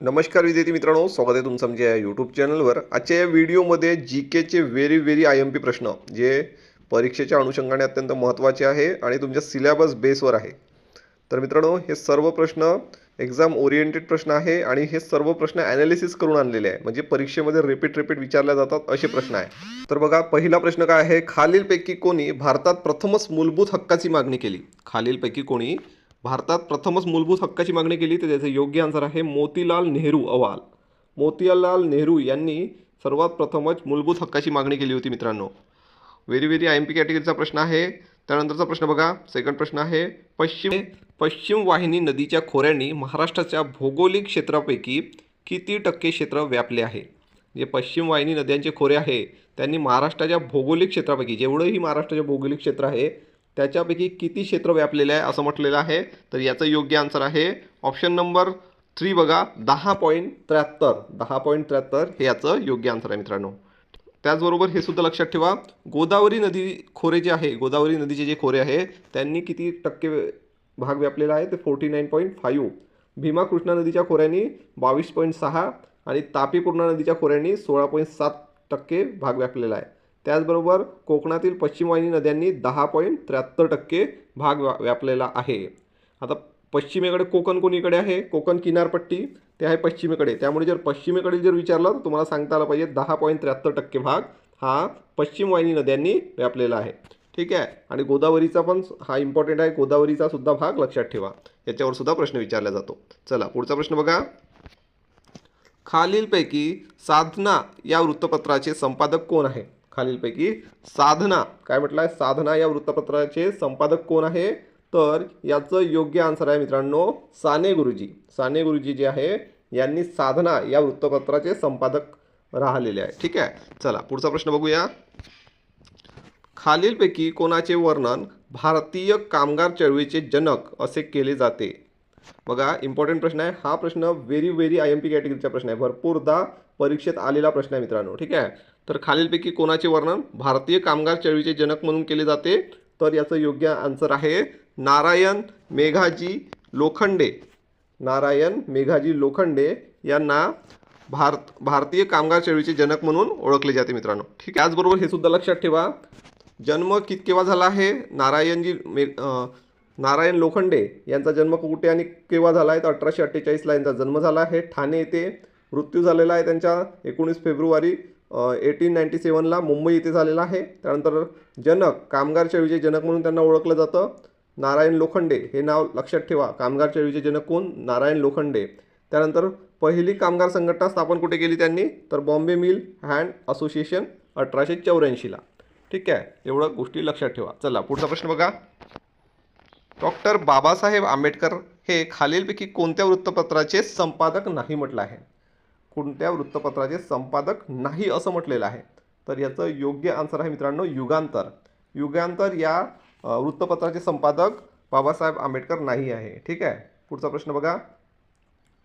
नमस्कार विद्यार्थी मित्रांनो स्वागत आहे तुमचं आमच्या यूट्यूब चॅनलवर आजच्या या व्हिडिओमध्ये जी केचे very very I M P प्रश्न जे परीक्षेच्या अनुषंगाने अत्यंत महत्त्वाचे आहे आणि तुमच्या सिलेबस बेसवर आहे. तर मित्रांनो हे सर्व प्रश्न एक्झाम ओरिएंटेड प्रश्न आहे आणि हे सर्व प्रश्न ॲनालिसिस करून आणलेले आहे. म्हणजे परीक्षेमध्ये रिपीट रिपीट विचारले जातात असे प्रश्न आहे. तर बघा पहिला प्रश्न काय आहे? खालीलपैकी कोणी भारतात प्रथमच मूलभूत हक्काची मागणी केली. खालीलपैकी कोणी भारतात प्रथमच मूलभूत हक्काची मागणी केली तर त्याचं योग्य आन्सर आहे मोतीलाल नेहरू अहवाल. मोतीलाल नेहरू यांनी सर्वात प्रथमच मूलभूत हक्काची मागणी केली होती मित्रांनो. Very very I M P कॅटेगरीचा प्रश्न आहे. त्यानंतरचा प्रश्न बघा. सेकंड प्रश्न आहे. पश्चिम पश्चिम वाहिनी नदीच्या खोऱ्यांनी महाराष्ट्राच्या भौगोलिक क्षेत्रापैकी किती टक्के क्षेत्र व्यापले आहे? जे पश्चिम वाहिनी नद्यांचे खोरे आहे त्यांनी महाराष्ट्राच्या भौगोलिक क्षेत्रापैकी जेवढंही महाराष्ट्राचे भौगोलिक क्षेत्र आहे त्याच्यापैकी किती क्षेत्र व्यापलेलं आहे असं म्हटलेलं आहे. तर याचं योग्य आन्सर आहे. ऑप्शन नंबर थ्री बघा दहा पॉईंट त्र्याहत्तर. दहा पॉईंट त्र्याहत्तर हे याचं योग्य आन्सर आहे मित्रांनो. त्याचबरोबर हे सुद्धा लक्षात ठेवा गोदावरी नदी खोरे जे आहे गोदावरी नदीचे जे खोरे आहे त्यांनी किती टक्के भाग व्यापलेला आहे? ते forty nine point five Bhima Krishna नदीच्या खोऱ्यांनी बावीस पॉईंट सहा आणि तापी पूर्णा नदीच्या खोऱ्यांनी सोळा पॉईंट सात टक्के भाग व्यापलेला आहे. त्याचबरोबर कोकणातील पश्चिम वाहिनी नद्यांनी दहा पॉईंट त्र्याहत्तर टक्के भाग व्या व्यापलेला आहे. आता पश्चिमेकडे कोकण कोणीकडे आहे? कोकण किनारपट्टी ते आहे पश्चिमेकडे. त्यामुळे जर पश्चिमेकडील जर विचारलं तर तुम्हाला सांगता आलं पाहिजे दहा पॉईंट त्र्याहत्तर टक्के भाग हा पश्चिम वाहिनी नद्यांनी व्यापलेला आहे. ठीक आहे? आणि गोदावरीचा पण हा इम्पॉर्टंट आहे. गोदावरीचा सुद्धा भाग लक्षात ठेवा. याच्यावर सुद्धा प्रश्न विचारला जातो. चला पुढचा प्रश्न बघा. खालीलपैकी साधना या वृत्तपत्राचे संपादक कोण आहे? खालीलपैकी साधना काय म्हटलं आहे साधना या वृत्तपत्राचे संपादक कोण आहे? तर याचं योग्य आन्सर आहे मित्रांनो साने गुरुजी. साने गुरुजी जे आहे यांनी साधना या वृत्तपत्राचे संपादक राहिलेले आहे. ठीक आहे? चला पुढचा प्रश्न बघूया. खालीलपैकी कोणाचे वर्णन भारतीय कामगार चळवळीचे जनक असे केले जाते? बघा इम्पॉर्टंट प्रश्न आहे. हा प्रश्न very very I M P कॅटेगरीचा प्रश्न आहे. भरपूरदा परीक्षेत आलेला प्रश्न आहे मित्रांनो. ठीक आहे? तर खालीलपैकी कोणाचे वर्णन? भारतीय कामगार चळवळीचे जनक म्हणून केले जाते. तर याचं योग्य आन्सर आहे नारायण मेघाजी लोखंडे. नारायण मेघाजी लोखंडे यांना भारत भारतीय कामगार चळवळीचे जनक म्हणून ओळखले जाते मित्रांनो. ठीक आहे त्याचबरोबर हे सुद्धा लक्षात ठेवा. जन्म कित केव्हा झाला आहे? नारायणजी मे नारायण लोखंडे यांचा जन्म कुठे आणि केव्हा झाला आहे? तर अठराशे अठ्ठेचाळीसला यांचा जन्म झाला आहे. ठाणे येथे मृत्यू झालेला आहे त्यांच्या एकोणीस फेब्रुवारी. एटीन नाईन्टी सेवनला मुंबई येथे झालेला आहे. त्यानंतर जनक कामगार चळवळीचे जनक म्हणून त्यांना ओळखलं जातं. नारायण लोखंडे हे नाव लक्षात ठेवा. कामगार चळवळीचे जनक कोण? नारायण लोखंडे. त्यानंतर पहिली कामगार संघटना स्थापन कुठे केली त्यांनी? तर बॉम्बे मिल हँड असोसिएशन अठराशे चौऱ्याऐंशीला. ठीक आहे? एवढं गोष्टी लक्षात ठेवा. चला पुढचा प्रश्न बघा. डॉक्टर बाबासाहेब आंबेडकर हे खालीलपैकी कोणत्या वृत्तपत्राचे संपादक नाही म्हटलं आहे? कोणत्या वृत्तपत्राचे संपादक नाही असं म्हटलेलं आहे? तर याचं योग्य आन्सर आहे मित्रांनो युगांतर. युगांतर या वृत्तपत्राचे संपादक बाबासाहेब आंबेडकर नाही आहे. ठीक आहे? पुढचा प्रश्न बघा.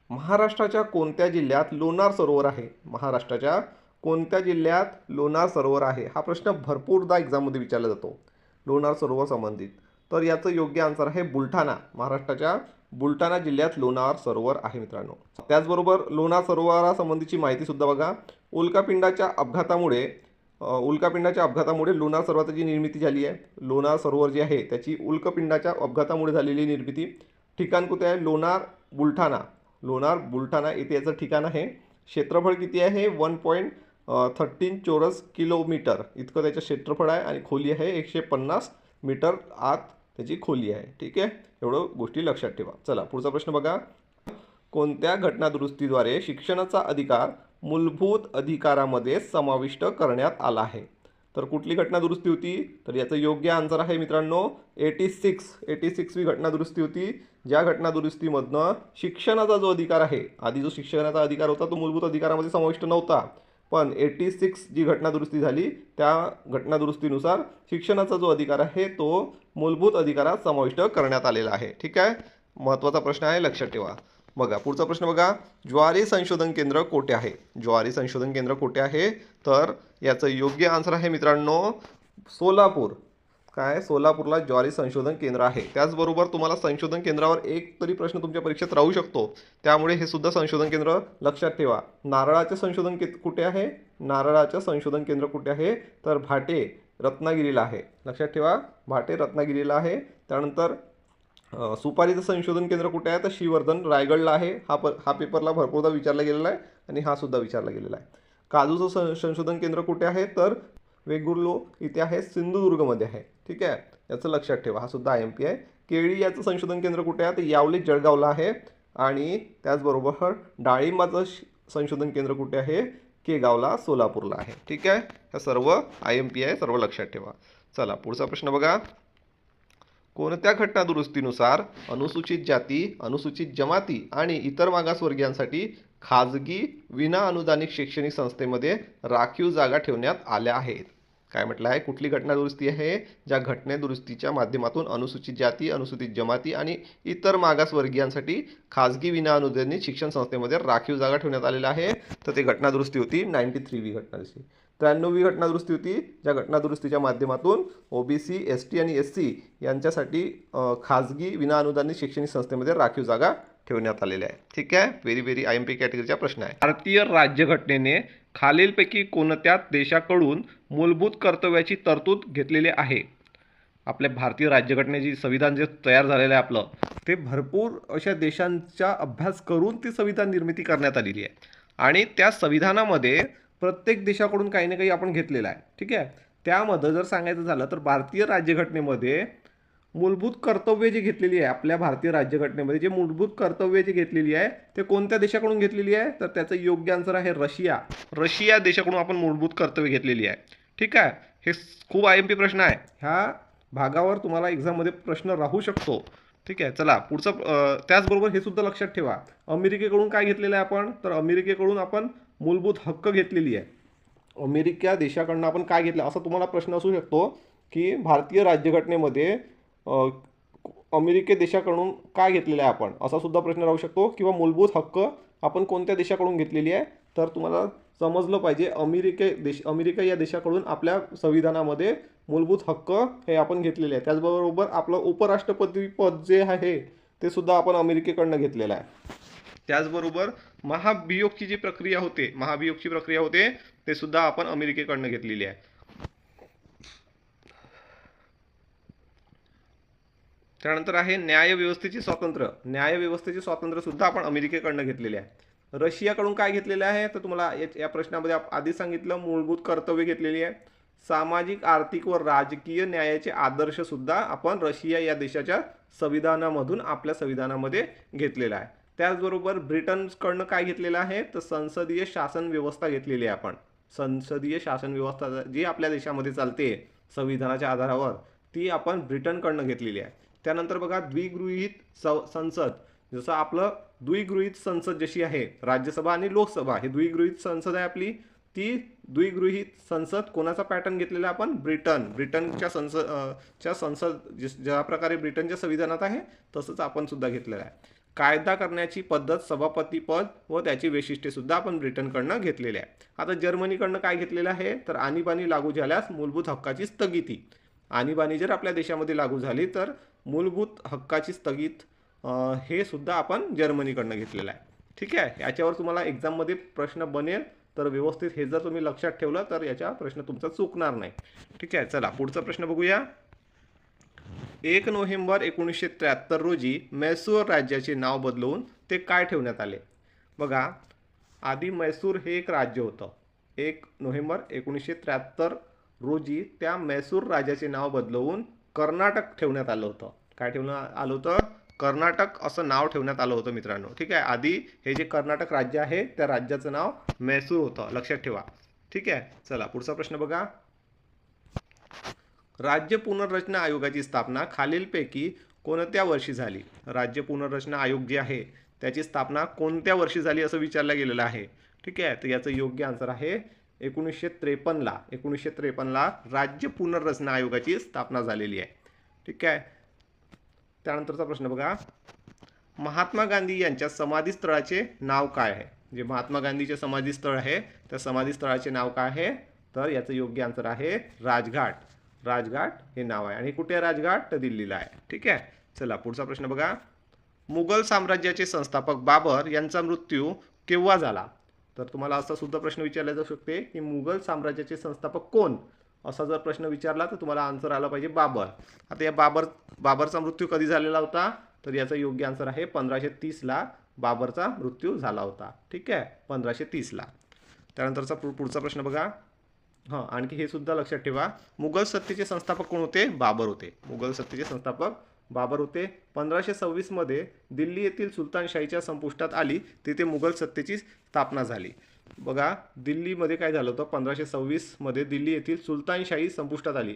महाराष्ट्राच्या कोणत्या जिल्ह्यात लोणार सरोवर आहे? महाराष्ट्राच्या कोणत्या जिल्ह्यात लोणार सरोवर आहे? हा प्रश्न भरपूरदा एक्झाममध्ये विचारला जातो. लोणार सरोवर संबंधित. तर याचं योग्य आन्सर आहे बुलढाणा. महाराष्ट्राच्या बुलढाणा जिल्ह्यात लोणार सरोवर आहे मित्रांनो. त्याचबरोबर लोणार सरोवरासंबंधीची माहितीसुद्धा बघा. उल्कापिंडाच्या अपघातामुळे उल्कापिंडाच्या अपघातामुळे लोणार सरोवराची निर्मिती झाली आहे लोणार सरोवर जे आहे त्याची उल्कपिंडाच्या अपघातामुळे झालेली निर्मिती ठिकाण कुठे आहे? लोणार बुलढाणा. लोणार बुलढाणा येथे याचं ठिकाण आहे. क्षेत्रफळ किती आहे? वन पॉईंट थर्टीन चौरस किलोमीटर. इतकं त्याचं क्षेत्रफळ आहे आणि खोली आहे एकशे पन्नास मीटर आत. त्याची खोली आहे. ठीक आहे? एवढं गोष्टी लक्षात ठेवा. चला पुढचा प्रश्न बघा. कोणत्या घटनादुरुस्तीद्वारे शिक्षणाचा अधिकार मूलभूत अधिकारामध्ये समाविष्ट करण्यात आला आहे? तर कुठली घटनादुरुस्ती होती? तर याचं योग्य आन्सर आहे मित्रांनो एटी सिक्स एटी सिक्सवी घटनादुरुस्ती होती. ज्या घटनादुरुस्तीमधनं शिक्षणाचा जो अधिकार आहे आधी जो शिक्षणाचा अधिकार होता तो मूलभूत अधिकारामध्ये समाविष्ट नव्हता. पण एटी सिक्स जी घटनादुरुस्ती झाली त्या घटनादुरुस्तीनुसार शिक्षणाचा जो अधिकार आहे तो मूलभूत अधिकारात समाविष्ट करण्यात आलेला आहे. ठीक आहे? महत्त्वाचा प्रश्न आहे लक्षात ठेवा. बघा पुढचा प्रश्न बघा. ज्वारी संशोधन केंद्र कोठे आहे? ज्वारी संशोधन केंद्र कोठे आहे? तर याचं योग्य आन्सर आहे मित्रांनो सोलापूर. काय? सोलापूरला ज्वारी संशोधन केंद्र आहे. त्याचबरोबर तुम्हाला संशोधन केंद्रावर एक तरी प्रश्न तुमच्या परीक्षेत राहू शकतो. त्यामुळे हे सुद्धा संशोधन केंद्र लक्षात ठेवा. नारळाचे संशोधन के कुठे आहे? नारळाचं संशोधन केंद्र कुठे आहे? तर भाटे रत्नागिरीला आहे. लक्षात ठेवा. भाटे रत्नागिरीला आहे. त्यानंतर सुपारीचं संशोधन केंद्र कुठे आहे? तर श्रीवर्धन रायगडला आहे. हा प हा पेपरला भरपूरदा विचारला गेलेला आहे आणि हा सुद्धा विचारला गेलेला आहे. काजूचं सं संशोधन केंद्र कुठे आहे? तर वेगुर्लो इथे आहे. सिंधुदुर्गमध्ये आहे. ठीक आहे? याचं लक्षात ठेवा. हा सुद्धा आय एम पी आहे. केळी याचं संशोधन केंद्र कुठे आहे? तर यावली जळगावला आहे. आणि त्याचबरोबर डाळिंबाचं श- संशोधन केंद्र कुठे आहे? केगावला सोलापूरला आहे. ठीक आहे? हे सर्व आय एम पी आहे. सर्व लक्षात ठेवा. चला पुढचा प्रश्न बघा. कोणत्या घटना दुरुस्तीनुसार अनुसूचित जाती अनुसूचित जमाती आणि इतर मागासवर्गीयांसाठी खाजगी विना अनुदानित शैक्षणिक संस्थेमध्ये राखीव जागा ठेवण्यात आल्या आहेत? काय म्हटलं आहे? कुठली घटना दुरुस्ती आहे? ज्या घटनेदुरुस्तीच्या माध्यमातून अनुसूचित जाती अनुसूचित जमाती आणि इतर मागासवर्गीयांसाठी खाजगी विनाअनुदानित शिक्षण संस्थेमध्ये राखीव जागा ठेवण्यात आलेल्या आहे. तर ते घटनादुरुस्ती होती नाईन्टी थ्रीवी वी दुरुस्ती त्र्याण्णववी घटना दुरुस्ती होती ज्या घटनादुरुस्तीच्या माध्यमातून ओबीसी एस टी आणि एस सी यांच्यासाठी खाजगी विनाअनुदानित शैक्षणिक संस्थेमध्ये राखीव जागा ठेवण्यात आलेल्या आहे ठीक आहे? Very very I M P कॅटेगरीचा प्रश्न आहे भारतीय राज्यघटनेने खालीलपैकी कोणत्या देशाकडून मूलभूत कर्तव्याची तरतूद घेतलेली आहे? आपल्या भारतीय राज्यघटनेची संविधान जे तयार झालेलं आहे आपलं ते भरपूर अशा देशांचा अभ्यास करून ती संविधान निर्मिती करण्यात आलेली आहे. आणि त्या संविधानामध्ये प्रत्येक देशाकडून काही ना काही आपण घेतलेलं आहे. ठीक आहे? त्यामध्ये जर सांगायचं झालं तर भारतीय राज्यघटनेमध्ये मूलभूत कर्तव्य जी घेतलेली आहे आपल्या भारतीय राज्यघटनेमध्ये जे मूलभूत कर्तव्य जी घेतलेली आहे ते कोणत्या देशाकडून घेतलेली आहे? तर त्याचं योग्य आन्सर आहे रशिया. रशिया देशाकडून आपण मूलभूत कर्तव्य घेतलेली आहे. ठीक आहे? हे खूप आय एम पी प्रश्न आहे. ह्या भागावर तुम्हाला एक्झाममध्ये प्रश्न राहू शकतो. ठीक आहे? चला पुढचं त्याचबरोबर हे सुद्धा लक्षात ठेवा. अमेरिकेकडून काय घेतलेलं आहे आपण? तर अमेरिकेकडून आपण मूलभूत हक्क घेतलेली आहे. अमेरिका देशाकडनं आपण काय घेतलं? असा तुम्हाला प्रश्न असू शकतो की भारतीय राज्यघटनेमध्ये अमेरिके देशाकडून काय घेतलेलं आहे आपण? असा सुद्धा प्रश्न राहू शकतो. किंवा मूलभूत हक्क आपण कोणत्या देशाकडून घेतलेली आहे? तर तुम्हाला समजलं पाहिजे अमेरिके देश अमेरिका या देशाकडून आपल्या संविधानामध्ये मूलभूत हक्क हे आपण घेतलेले आहे. त्याचबरोबर आपलं उपराष्ट्रपती पद जे आहे ते सुद्धा आपण अमेरिकेकडनं घेतलेलं आहे. त्याचबरोबर महाभियोगची जी प्रक्रिया होते महाभियोगची प्रक्रिया होते ते सुद्धा आपण अमेरिकेकडनं घेतलेली आहे. त्यानंतर आहे न्यायव्यवस्थेचे स्वातंत्र्य. न्यायव्यवस्थेचे स्वातंत्र्य सुद्धा आपण अमेरिकेकडनं घेतलेले आहे. रशियाकडून काय घेतलेले आहे? तर तुम्हाला या- या प्रश्नामध्ये आधी सांगितलं मूलभूत कर्तव्य घेतलेली आहे. सामाजिक आर्थिक व राजकीय न्यायाचे आदर्श सुद्धा आपण रशिया या देशाच्या संविधानामधून आपल्या संविधानामध्ये घेतलेला आहे. त्याचबरोबर ब्रिटनकडनं काय घेतलेलं आहे? तर संसदीय शासन व्यवस्था घेतलेली आहे आपण. संसदीय शासन व्यवस्था जी आपल्या देशामध्ये चालते संविधानाच्या आधारावर ती आपण ब्रिटनकडनं घेतलेली आहे. त्यानंतर बघा द्विगृहीत संसद. जसं आपलं द्विगृहीत संसद जशी आहे राज्यसभा आणि लोकसभा हे द्विगृहीत संसद आहे आपली. ती द्विगृहीत संसद कोणाचा पॅटर्न घेतलेला आहे आपण? ब्रिटन. ब्रिटनच्या संसद च्या संसद ज्या प्रकारे ब्रिटनच्या संविधानात आहे तसंच आपण सुद्धा घेतलेलं आहे. कायदा करण्याची पद्धत सभापती पद व त्याची वैशिष्ट्ये सुद्धा आपण ब्रिटनकडनं घेतलेली आहे. आता जर्मनीकडनं काय घेतलेलं आहे? तर आणीबाणी लागू झाल्यास मूलभूत हक्काची स्थगिती. आणीबाणी जर आपल्या देशामध्ये लागू झाली तर मूलभूत हक्काची स्थगित हे सुद्धा आपण जर्मनीकडनं घेतलेलं आहे. ठीक आहे? याच्यावर तुम्हाला एक्झाममध्ये प्रश्न बनेल तर व्यवस्थित हे जर तुम्ही लक्षात ठेवलं तर याचा प्रश्न तुमचा चुकणार नाही. ठीक आहे? चला पुढचा प्रश्न बघूया. एक नोव्हेंबर एकोणीसशे त्र्याहत्तर रोजी मैसूर राज्याचे नाव बदलवून ते काय ठेवण्यात आले? बघा आधी मैसूर हे एक राज्य होतं. एक नोव्हेंबर एकोणीसशे त्र्याहत्तर रोजी त्या मैसूर राज्याचे नाव बदलवून कर्नाटक ठेवण्यात आलं होतं. काय ठेवण्यात आलं होतं? कर्नाटक असं नाव ठेवण्यात आलं होतं मित्रांनो. ठीक आहे? आधी हे जे कर्नाटक राज्य आहे त्या राज्याचं नाव मैसूर होतं. लक्षात ठेवा. ठीक आहे? चला पुढचा प्रश्न बघा. राज्य पुनर्रचना आयोगाची स्थापना खालीलपैकी कोणत्या वर्षी झाली? राज्य पुनर्रचना आयोग जे आहे त्याची स्थापना कोणत्या वर्षी झाली असं विचारलं गेलेलं आहे? ठीक आहे? तर याचं योग्य आन्सर आहे एकोणीसशे त्रेपन्नला एकोणीसशे त्रेपन्नला राज्य पुनर्रचना आयोगाची स्थापना झालेली आहे. ठीक आहे? त्यानंतरचा प्रश्न बघा. महात्मा गांधी यांच्या समाधीस्थळाचे नाव काय आहे? जे महात्मा गांधीचे समाधीस्थळ आहे त्या समाधीस्थळाचे नाव काय आहे? तर याचं योग्य आन्सर आहे राजघाट. राजघाट हे नाव आहे. आणि कुठे आहे राजघाट? तर दिल्लीला आहे. ठीक आहे? चला पुढचा प्रश्न बघा. मुघल साम्राज्याचे संस्थापक बाबर यांचा मृत्यू केव्हा झाला? तर तुम्हाला असा सुद्धा प्रश्न विचारला जाऊ शकते की मुघल साम्राज्याचे संस्थापक कोण? असा जर प्रश्न विचारला तर तुम्हाला आन्सर आला पाहिजे बाबर. आता या बाबर बाबरचा मृत्यू कधी झालेला होता? तर याचा योग्य आन्सर आहे पंधराशे तीसला बाबरचा मृत्यू झाला होता. ठीक आहे? पंधराशे तीसला त्यानंतरचा पु पुढचा प्रश्न बघा. हां आणखी हे सुद्धा लक्षात ठेवा. मुघल सत्तेचे संस्थापक कोण होते? बाबर होते. मुघल सत्तेचे संस्थापक बाबर होते. पंधराशे सव्वीसमध्ये दिल्ली येथील सुलतानशाहीच्या संपुष्टात आली. तिथे मुघल सत्तेची स्थापना झाली. बघा दिल्लीमध्ये काय झालं होतं? पंधराशे सव्वीसमध्ये दिल्ली येथील सुलतानशाही संपुष्टात आली.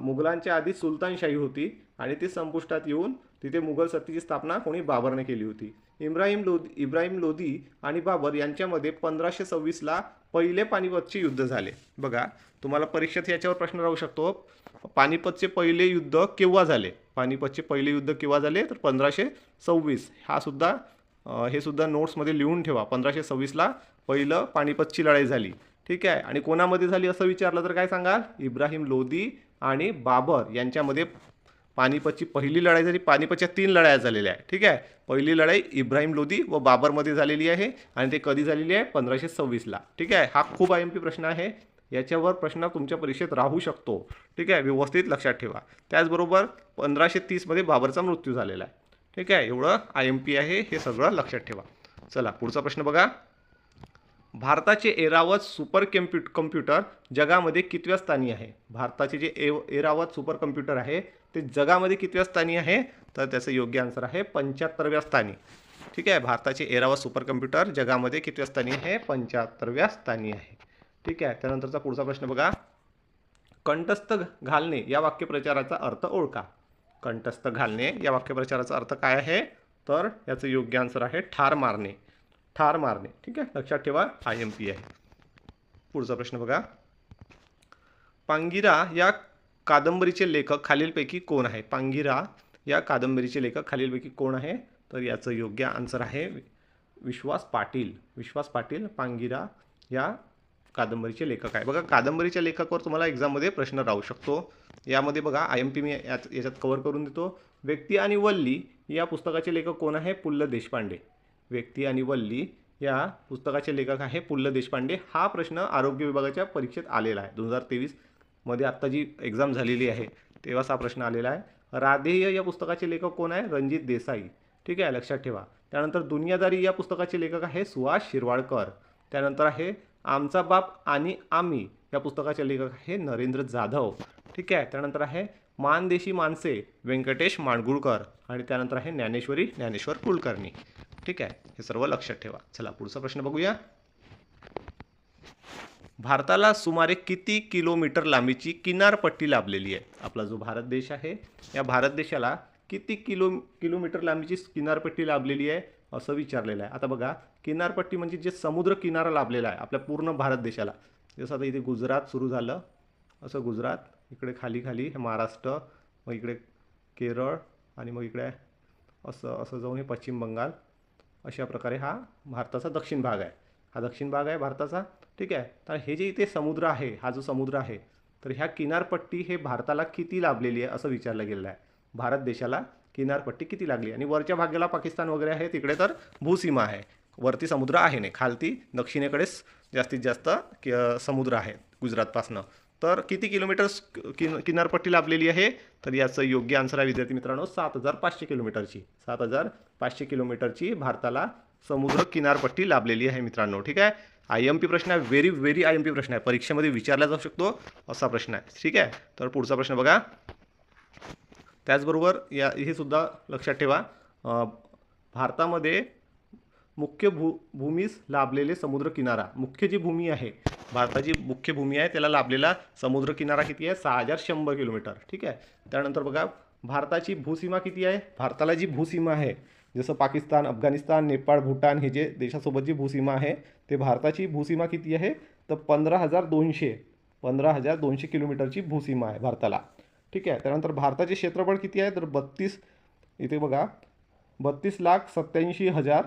मुघलांच्या आधी सुलतानशाही होती. आणि ते संपुष्टात येऊन तिथे मुघल सत्तेची स्थापना कोणी बाबरने केली होती. इब्राहिम लोधी इब्राहिम लोधी आणि बाबर यांच्यामध्ये पंधराशे सव्वीसला पहिले पानिपतचे युद्ध झाले. बघा तुम्हाला परीक्षेत याच्यावर प्रश्न राहू शकतो. पानिपतचे पहिले युद्ध केव्हा झाले? पानिपतचे पहिले युद्ध केव्हा झाले? तर पंधराशे सव्वीस. हा सुद्धा हे सुद्धा नोट्समध्ये लिहून ठेवा. पंधराशे सव्वीसला पहिलं पानिपतची लढाई झाली. ठीक आहे? आणि कोणामध्ये झाली असं विचारलं तर काय सांगाल? इब्राहिम लोधी आणि बाबर यांच्यामध्ये पानिपतची पहिली लढाई झाली पानिपतच्या तीन लढाया झालेल्या आहे ठीक आहे? पहिली लढाई इब्राहिम लोधी व बाबरमध्ये झालेली आहे आणि ते कधी झालेली आहे? पंधराशे सव्वीसला. ठीक आहे? हा खूप आय एम पी प्रश्न आहे. याच्यावर प्रश्न तुमच्या परीक्षेत राहू शकतो. ठीक आहे? व्यवस्थित लक्षात ठेवा. त्याचबरोबर पंधराशे तीसमध्ये बाबरचा मृत्यू झालेला आहे. ठीक आहे? एवढं आय एम पी आहे हे सगळं लक्षात ठेवा. चला पुढचा प्रश्न बघा. भारताचे एरावत सुपर कम्प्युट कम्प्युटर जगामध्ये कितव्या स्थानी आहे? भारताचे जे ए एरावत सुपर कम्प्युटर आहे ते जगामध्ये कितव्या स्थानी आहे? तर त्याचं योग्य आन्सर आहे पंच्याहत्तरव्या स्थानी. ठीक आहे? भारताचे एरावत सुपर कम्प्युटर जगामध्ये कितव्या स्थानी आहे? पंच्याहत्तरव्या स्थानी आहे. ठीक आहे? त्यानंतरचा पुढचा प्रश्न बघा. कंठस्थ घालणे या वाक्यप्रचाराचा अर्थ ओळखा. कंठस्थ घालणे या वाक्यप्रचाराचा अर्थ काय आहे? तर याचं योग्य आन्सर आहे ठार मारणे. ठार मारणे. ठीक आहे? लक्षात ठेवा आय एम पी आहे. पुढचा प्रश्न बघा. पांगिरा या कादंबरीचे लेखक खालीलपैकी कोण आहे? पांगिरा या कादंबरीचे लेखक खालीलपैकी कोण आहे? तर याचं योग्य आन्सर आहे विश्वास पाटील. विश्वास पाटील पांगिरा या कादंबरीचे लेखक आहे. बघा कादंबरीच्या लेखकावर तुम्हाला एक्झाममध्ये प्रश्न राहू शकतो. यामध्ये बघा आय एम पी मी याच्यात कवर करून देतो. व्यक्ती आणि वल्ली या पुस्तकाचे लेखक कोण आहे? पुल्ल देशपांडे. व्यक्ती आणि वल्ली या पुस्तकाचे लेखक आहे पुल्ल देशपांडे. हा प्रश्न आरोग्य विभागाच्या परीक्षेत आलेला आहे. दोन हजार तेवीसमध्ये आत्ता जी एक्झाम झालेली आहे तेव्हाच हा प्रश्न आलेला आहे. राधेय या पुस्तकाचे लेखक कोण आहे? रणजित देसाई. ठीक आहे लक्षात ठेवा. त्यानंतर दुनियादारी या पुस्तकाचे लेखक आहे सुहास शिरवाडकर. त्यानंतर आहे आमचा बाप आणि आम्ही या पुस्तकाचे लेखक आहे नरेंद्र जाधव. ठीक आहे त्यानंतर आहे मानदेशी माणसे व्यंकटेश माडगुळकर आणि त्यानंतर आहे ज्ञानेश्वरी ज्ञानेश्वर कुलकर्णी. ठीक आहे? हे सर्व लक्षात ठेवा. चला पुढचा प्रश्न बघूया. भारताला सुमारे किती किलोमीटर लांबीची किनारपट्टी लाभलेली आहे? आपला जो भारत देश आहे या भारत देशाला किती किलो किलोमीटर लांबीची किनारपट्टी लाभलेली आहे असं विचारलेलं आहे. आता बघा किनारपट्टी म्हणजे जे समुद्र किनारा लाभलेला आहे आपल्या पूर्ण भारत देशाला. जसं आता इथे गुजरात सुरू झालं असं गुजरात इकडे खाली खाली हे महाराष्ट्र मग इकडे केरळ आणि मग इकडे असं असं जाऊन हे पश्चिम बंगाल अशा प्रकारे हा भारताचा दक्षिण भाग आहे. हा दक्षिण भाग आहे भारताचा ठीक आहे. तर हे जे इथे समुद्र आहे हा जो समुद्र आहे तर ह्या किनारपट्टी हे भारताला किती लाभलेली आहे असं विचारलं गेलेलं आहे. भारत देशाला किनारपट्टी किती लागली आणि वरच्या भागाला पाकिस्तान वगैरे आहे तिकडे तर भूसीमा आहे. वरती समुद्र आहे नाही खालती दक्षिणेकडेच जास्तीत जास्त समुद्र आहे गुजरातपासनं. तर किती किलोमीटर्स किन किनारपट्टी लाभलेली आहे? तर याचं योग्य आन्सर आहे विद्यार्थी मित्रांनो सात हजार पाचशे किलोमीटरची. सात हजार पाचशे किलोमीटरची भारताला समुद्र किनारपट्टी लाभलेली आहे मित्रांनो ठीक आहे? आय एम पी प्रश्न आहे very very I M P प्रश्न आहे. परीक्षेमध्ये विचारला जाऊ शकतो असा प्रश्न आहे ठीक आहे? तर पुढचा प्रश्न बघा. त्याचबरोबर या हे सुद्धा लक्षात ठेवा. भारतामध्ये मुख्य भू भूमीस लाभलेले समुद्रकिनारा. मुख्य जी भूमी आहे भारताची मुख्य भूमी आहे त्याला लाभलेला समुद्रकिनारा किती आहे? सहा हजार शंभर किलोमीटर. ठीक आहे? त्यानंतर बघा भारताची भूसीमा किती आहे? भारताला जी भूसीमा आहे जसं पाकिस्तान अफगाणिस्तान नेपाळ भूटान हे जे देशासोबत जी भूसीमा आहे ते भारताची भूसीमा किती आहे? तर पंधरा हजार दोनशे पंधरा हजार दोनशे किलोमीटरची भूसीमा आहे भारताला. ठीक आहे? त्यानंतर भारताचे क्षेत्रफळ किती आहे? तर बत्तीस इथे बघा बत्तीस लाख सत्याऐंशी हजार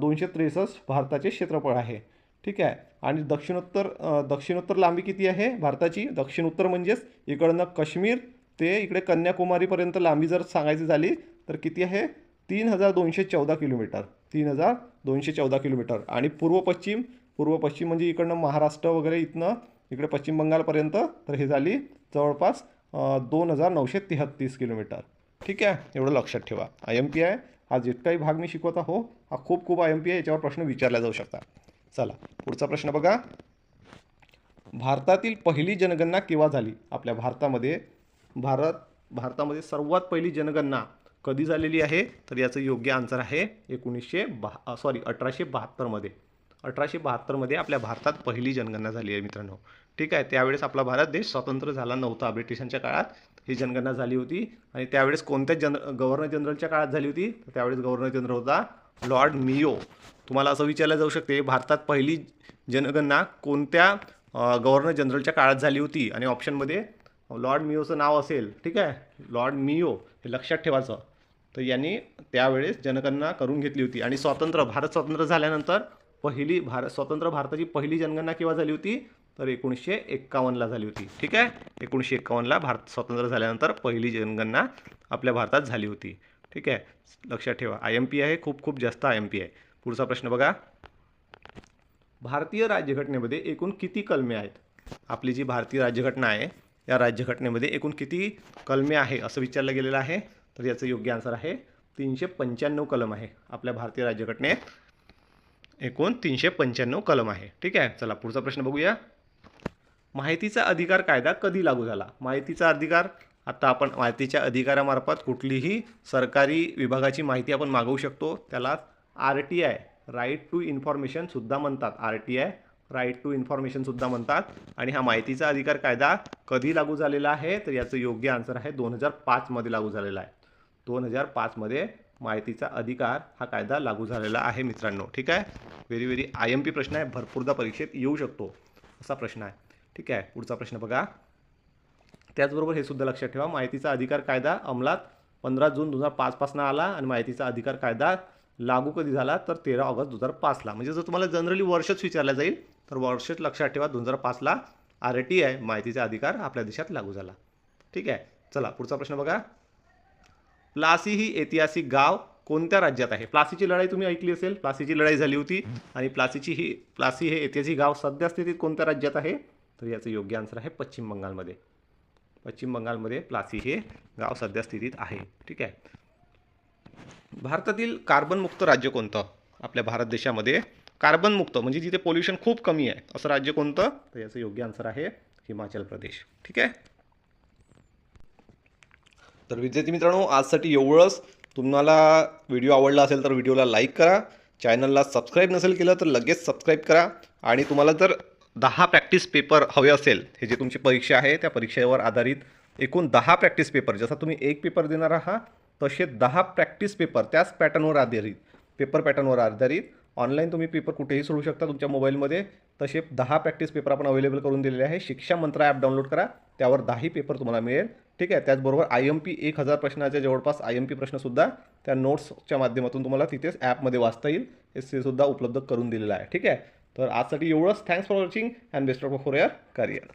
दोनशे त्रेसष्ट भारताचे क्षेत्रफळ आहे. ठीक आहे? आणि दक्षिणोत्तर दक्षिणोत्तर लांबी किती आहे भारताची? दक्षिणोत्तर म्हणजेच इकडनं काश्मीर ते इकडे कन्याकुमारीपर्यंत लांबी जर सांगायची झाली तर किती आहे? तीन हजार दोनशे चौदा किलोमीटर. तीन हजार दोनशे चौदा किलोमीटर. आणि पूर्व पश्चिम पूर्व पश्चिम म्हणजे इकडनं महाराष्ट्र वगैरे इथनं इकडे पश्चिम बंगालपर्यंत तर हे झाली जवळपास दोन हजार नऊशे तेहत्तीस किलोमीटर. ठीक आहे? एवढं लक्षात ठेवा. आय एम पी आय हा जितकाही भाग मी शिकवत आहो हा खूप खूप आय एम पी आहे याच्यावर प्रश्न विचारला जाऊ शकतात. चला पुढचा प्रश्न बघा. भारतातील पहिली जनगणना केव्हा झाली? आपल्या भारतामध्ये भारत भारतामध्ये सर्वात पहिली जनगणना कधी झालेली आहे? तर याचं योग्य आन्सर आहे एकोणीसशे बहा सॉरी अठराशे बहात्तरमध्ये. अठराशे बहात्तरमध्ये आपल्या भारतात पहिली जनगणना झाली आहे मित्रांनो. ठीक आहे त्यावेळेस आपला भारत देश स्वतंत्र झाला नव्हता ब्रिटिशांच्या काळात. ही जनगणना झाली होती आणि त्यावेळेस कोणत्या जन गव्हर्नर जनरलच्या काळात झाली होती? तर त्यावेळेस गव्हर्नर जनरल होता लॉर्ड मियो. तुम्हाला असं विचारलं जाऊ शकते भारतात पहिली जनगणना कोणत्या गव्हर्नर जनरलच्या काळात झाली होती? आणि ऑप्शनमध्ये लॉर्ड मियोचं नाव असेल ठीक आहे लॉर्ड मियो हे लक्षात ठेवायचं. तर यांनी त्यावेळेस जनगणना करून घेतली होती. आणि स्वतंत्र भारत स्वतंत्र झाल्यानंतर पहिली भारत स्वतंत्र भारताची पहिली जनगणना केव्हा झाली होती? तर एकोणीसशे एक्कावन्नला झाली होती. ठीक आहे? एकोणीसशे एक्कावन्नला भारत स्वतंत्र झाल्यानंतर पहिली जनगणना आपल्या भारतात झाली होती. ठीक आहे? लक्षात ठेवा. आय एम पी आहे खूप खूप जास्त आय एम पी आहे. पुढचा प्रश्न बघा. भारतीय राज्यघटनेमध्ये एकूण किती कलमे आहेत? आपली जी भारतीय राज्यघटना आहे या राज्यघटनेमध्ये एकूण किती कलमे आहे असं विचारलं गेलेलं आहे. तर याचं योग्य आन्सर आहे तीनशे पंच्याण्णव कलम आहे आपल्या भारतीय राज्यघटनेत. एकूण तीनशे पंच्याण्णव कलम आहे. ठीक आहे? चला पुढचा प्रश्न बघूया. माहितीचा अधिकार कायदा कधी लागू झाला? माहितीचा अधिकार? आता आपण माहितीच्या अधिकारामार्फत कुठलीही सरकारी विभागाची माहिती आपण मागवू शकतो. त्याला R T I right to इन्फॉर्मेशनसुद्धा म्हणतात. R T I right to इन्फॉर्मेशनसुद्धा म्हणतात. आणि हा माहितीचा अधिकार कायदा कधी लागू झालेला आहे? तर याचं योग्य आन्सर आहे दोन हजार पाचमध्ये लागू झालेला आहे. दोन हजार पाचमध्ये माहितीचा अधिकार हा कायदा लागू झालेला आहे मित्रांनो. ठीक आहे? Very very I M P प्रश्न आहे. भरपूरदा परीक्षेत येऊ शकतो. असा प्रश्न आहे. ठीक आहे पुढचा प्रश्न बघा. त्याचबरोबर हे सुद्धा लक्षात ठेवा माहितीचा अधिकार कायदा अंमलात पंधरा जून दोन हजार पाचपासनं आला आणि माहितीचा अधिकार कायदा लागू कधी झाला तर तेरा ऑगस्ट दोन हजार पाचला. म्हणजे जर तुम्हाला जनरली वर्षच विचारलं जाईल तर वर्षच लक्षात ठेवा दोन हजार पाचला आर ए टी आय माहितीचा अधिकार आपल्या देशात लागू झाला. ठीक आहे चला पुढचा प्रश्न बघा. प्लासी ही ऐतिहासिक गाव कोणत्या राज्यात आहे? प्लासीची लढाई तुम्ही ऐकली असेल प्लासीची लढाई झाली होती आणि प्लासीची ही प्लासी हे ऐतिहासिक गाव सध्या स्थितीत कोणत्या राज्यात आहे? तर याचं योग्य आन्सर आहे पश्चिम बंगालमध्ये. पश्चिम बंगालमध्ये प्लासी हे गाव सध्या स्थितीत आहे. ठीक आहे? भारतातील कार्बनमुक्त राज्य कोणतं? आपल्या भारत देशामध्ये कार्बनमुक्त म्हणजे जिथे पोल्युशन खूप कमी आहे असं राज्य कोणतं? तर याचं योग्य आन्सर आहे हिमाचल प्रदेश. ठीक आहे? तर विद्यार्थी मित्रांनो आजसाठी एवढंच. तुम्हाला व्हिडिओ आवडला असेल तर व्हिडिओला लाईक करा. चॅनलला सबस्क्राईब नसेल केलं तर लगेच सबस्क्राईब करा. आणि तुम्हाला जर दहा प्रॅक्टिस पेपर हवे असेल हे जे तुमची परीक्षा आहे त्या परीक्षेवर आधारित एकूण दहा प्रॅक्टिस पेपर जसा तुम्ही एक पेपर देणार आहात तसे दहा प्रॅक्टिस पेपर त्याच पॅटर्नवर आधारित पेपर पॅटर्नवर आधारित ऑनलाईन तुम्ही पेपर कुठेही सोडू शकता तुमच्या मोबाईलमध्ये. तसे दहा प्रॅक्टिस पेपर आपण अवेलेबल करून दिलेले आहे. शिक्षा मंत्र ॲप डाउनलोड करा त्यावर दहाही पेपर तुम्हाला मिळेल. ठीक आहे? त्याचबरोबर आय एम पी एक हजार प्रश्नाच्या जवळपास आय एम पी प्रश्नसुद्धा त्या नोट्सच्या माध्यमातून तुम्हाला तिथेच ॲपमध्ये वाचता येईल. हे सुद्धा उपलब्ध करून दिलेलं आहे. ठीक आहे? तर आजसाठी एवढंच. Thanks for watching and best of for your career